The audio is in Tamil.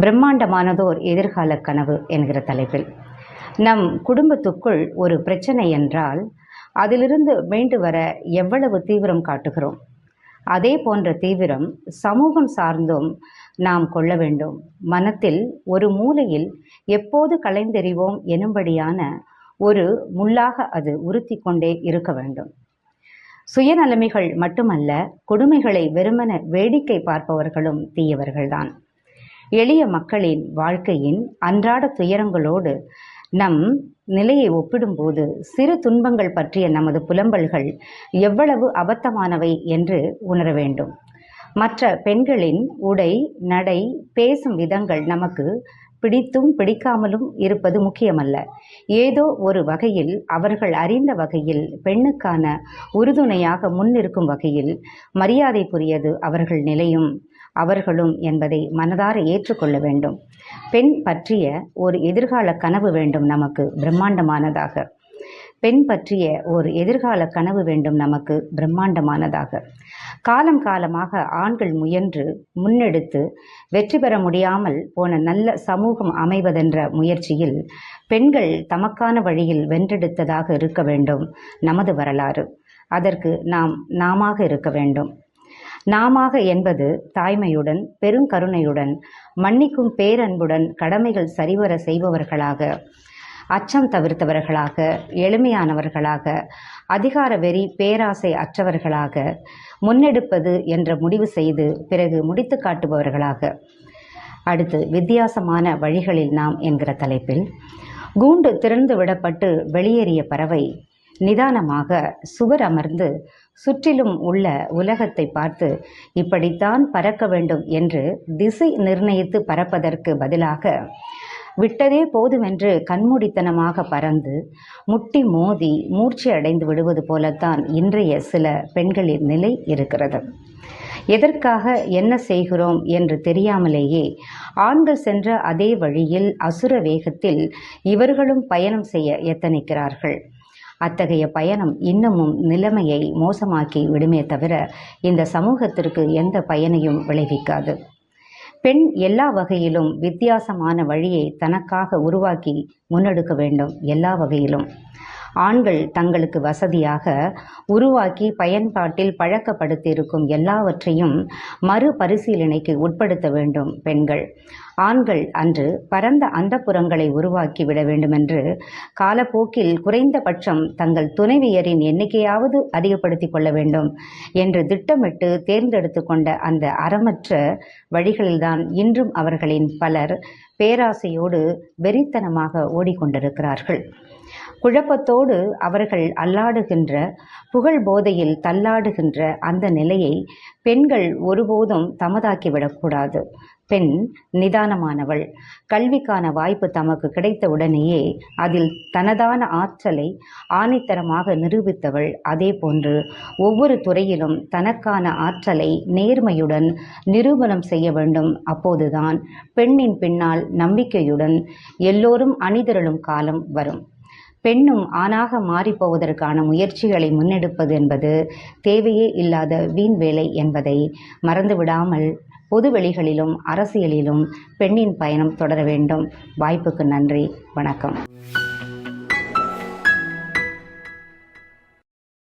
பிரம்மாண்டமானதோர் எதிர்கால கனவு என்கிற தலைப்பில். நம் குடும்பத்துக்குள் ஒரு பிரச்சனை என்றால் அதிலிருந்து மீண்டு வர எவ்வளவு தீவிரம் காட்டுகிறோம்? அதே போன்ற தீவிரம் சமூகம் சார்ந்தும் நாம் கொள்ள வேண்டும். மனத்தில் ஒரு மூலையில் எப்போது கலைந்தெறிவோம் எனும்படியான ஒரு முள்ளாக அது உறுத்தி கொண்டே இருக்க வேண்டும். சுயநலமைகள் மட்டுமல்ல கொடுமைகளை வெறுமன வேடிக்கை பார்ப்பவர்களும் தீயவர்கள்தான். எளிய மக்களின் வாழ்க்கையின் அன்றாட துயரங்களோடு நம் நிலையை ஒப்பிடும்போது சிறு துன்பங்கள் பற்றிய நமது புலம்பல்கள் எவ்வளவு அபத்தமானவை என்று உணர வேண்டும். மற்ற பெண்களின் உடை நடை பேசும் விதங்கள் நமக்கு பிடித்தும் பிடிக்காமலும் இருப்பது முக்கியமல்ல. ஏதோ ஒரு வகையில் அவர்கள் அறிந்த வகையில் பெண்ணுக்கான உறுதுணையாக முன்னிருக்கும் வகையில் மரியாதைக்குரியது அவர்கள் நிலையும். அவர்களும் என்பதை மனதார ஏற்றுக்கொள்ள வேண்டும். பெண் பற்றிய ஒரு எதிர்கால கனவு வேண்டும் நமக்கு பிரம்மாண்டமானதாக. பெண் பற்றிய ஒரு எதிர்கால கனவு வேண்டும் நமக்கு பிரம்மாண்டமானதாக. காலம் காலமாக ஆண்கள் முயன்று முன்னெடுத்து வெற்றி பெற முடியாமல் போன நல்ல சமூகம் அமைவதென்ற முயற்சியில் பெண்கள் தமக்கான வழியில் வென்றெடுத்ததாக இருக்க வேண்டும். நமது வரலாறு. அதற்கு நாம் நாமாக இருக்க வேண்டும். நாமாக என்பது தாய்மையுடன் பெருங்கருணையுடன் மன்னிக்கும் பேரன்புடன் கடமைகள் சரிவர செய்பவர்களாக அச்சம் தவிர்த்தவர்களாக எளிமையானவர்களாக அதிகார வெறி பேராசை அற்றவர்களாக முன்னெடுப்பது என்ற முடிவு செய்து பிறகு முடித்து காட்டுபவர்களாக. அடுத்து வித்தியாசமான வழிகளில் நாம் என்கிற தலைப்பில் கூண்டு திறந்து விடப்பட்டு வெளியேறிய பறவை நிதானமாக சுவர் அமர்ந்து சுற்றிலும் உள்ள உலகத்தை பார்த்து இப்படித்தான் பறக்க வேண்டும் என்று திசை நிர்ணயித்து பறப்பதற்கு பதிலாக விட்டதே போதுமென்று கண்மூடித்தனமாக பறந்து முட்டி மோதி மூர்ச்சி அடைந்து விடுவது போலத்தான் இன்றைய சில பெண்களின் நிலை இருக்கிறது. எதற்காக என்ன செய்கிறோம் என்று தெரியாமலேயே ஆண்கள் சென்ற அதே வழியில் அசுர வேகத்தில் இவர்களும் பயணம் செய்ய எத்தனிக்கிறார்கள்? அத்தகைய பயணம் இன்னமும் நிலைமையை மோசமாக்கி விடுமே தவிர இந்த சமூகத்திற்கு எந்த பயனையும் விளைவிக்காது. பெண் எல்லா வகையிலும் வித்தியாசமான வழியை தனக்காக உருவாக்கி முன்னெடுக்க வேண்டும் எல்லா வகையிலும். ஆண்கள் தங்களுக்கு வசதியாக உருவாக்கி பயன்பாட்டில் பழக்கப்படுத்தியிருக்கும் எல்லாவற்றையும் மறுபரிசீலனைக்கு உட்படுத்த வேண்டும் பெண்கள். ஆண்கள் அன்று பரந்த அந்தப்புறங்களை உருவாக்கி விட வேண்டுமென்று காலப்போக்கில் குறைந்தபட்சம் தங்கள் துணைவியரின் எண்ணிக்கையாவது அதிகப்படுத்திக் கொள்ள வேண்டும் என்று திட்டமிட்டு தேர்ந்தெடுத்து கொண்ட அந்த அறமற்ற வழிகளில்தான் இன்றும் அவர்களின் பலர் பேராசையோடு வெறித்தனமாக ஓடிக்கொண்டிருக்கிறார்கள். குழப்பத்தோடு அவர்கள் அல்லாடுகின்ற புகழ் போதையில் தள்ளாடுகின்ற அந்த நிலையை பெண்கள் ஒருபோதும் தமதாக்கிவிடக்கூடாது. பெண் நிதானமானவள். கல்விக்கான வாய்ப்பு தமக்கு கிடைத்த உடனேயே அதில் தனதான ஆற்றலை ஆணித்தரமாக நிரூபித்தவள். அதே போன்று ஒவ்வொரு துறையிலும் தனக்கான ஆற்றலை நேர்மையுடன் நிரூபணம் செய்ய வேண்டும். அப்போதுதான் பெண்ணின் பின்னால் நம்பிக்கையுடன் எல்லோரும் அணிதிரளும் காலம் வரும். பெண்ணும் ஆணாக மாறிப்போவதற்கான முயற்சிகளை முன்னெடுப்பது என்பது தேவையே இல்லாத வீண் வேலை என்பதை மறந்துவிடாமல் பொதுவெளிகளிலும் அரசியலிலும் பெண்ணின் பயணம் தொடர வேண்டும். வாய்ப்புக்கு நன்றி. வணக்கம்.